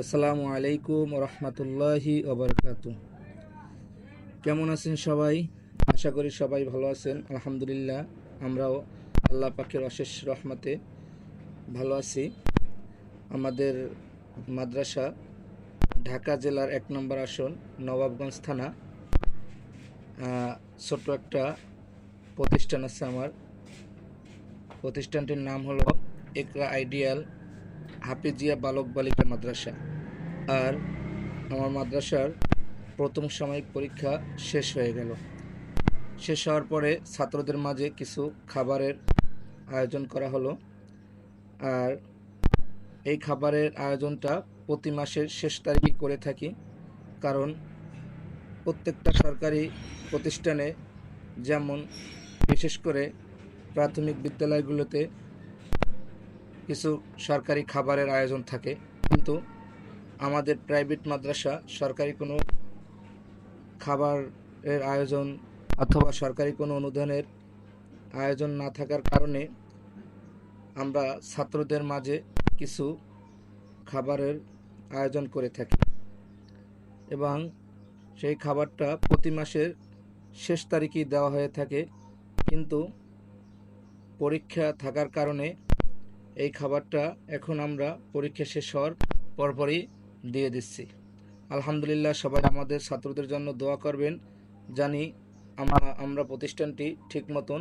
আসসালামু আলাইকুম রহমতুল্লাহি ওবরকাতু কেমন আছেন সবাই? আশা করি সবাই ভালো আছেন। আলহামদুলিল্লাহ, আমরাও আল্লাহ পাকের অশেষ রহমতে ভালো আছি। আমাদের মাদ্রাসা ঢাকা জেলার এক নম্বর আসন, নবাবগঞ্জ থানা। ছোট্ট একটা প্রতিষ্ঠান আছে আমার। প্রতিষ্ঠানটির নাম হলো একরা আইডিয়াল হাফিজিয়া বালক বালিকা মাদ্রাসা। আর আমার মাদ্রাসার প্রথম সাময়িক পরীক্ষা শেষ হয়ে গেল। শেষ হওয়ার পরে ছাত্রদের মাঝে কিছু খাবারের আয়োজন করা হলো। আর এই খাবারের আয়োজনটা প্রতি মাসের শেষ তারিখে করে থাকি। কারণ প্রত্যেকটা সরকারি প্রতিষ্ঠানে যেমন বিশেষ করে প্রাথমিক বিদ্যালয়গুলোতে কিছু সরকারি খাবারের আয়োজন থাকে, কিন্তু আমাদের প্রাইভেট মাদ্রাসা সরকারি কোনো খাবারের আয়োজন অথবা সরকারি কোনো অনুদানের আয়োজন না থাকার কারণে আমরা ছাত্রদের মাঝে কিছু খাবারের আয়োজন করে থাকি এবং সেই খাবারটা প্রতি মাসের শেষ তারিখেই দেওয়া হয়ে থাকে, কিন্তু পরীক্ষা থাকার কারণে এই খাবারটা এখন আমরা পরীক্ষা শেষ হওয়ার পরপরই দিয়ে দিচ্ছি। আলহামদুলিল্লাহ সবাই আমাদের ছাত্রদের জন্য দোয়া করবেন। জানি আমরা আমরা প্রতিষ্ঠানটি ঠিক মতন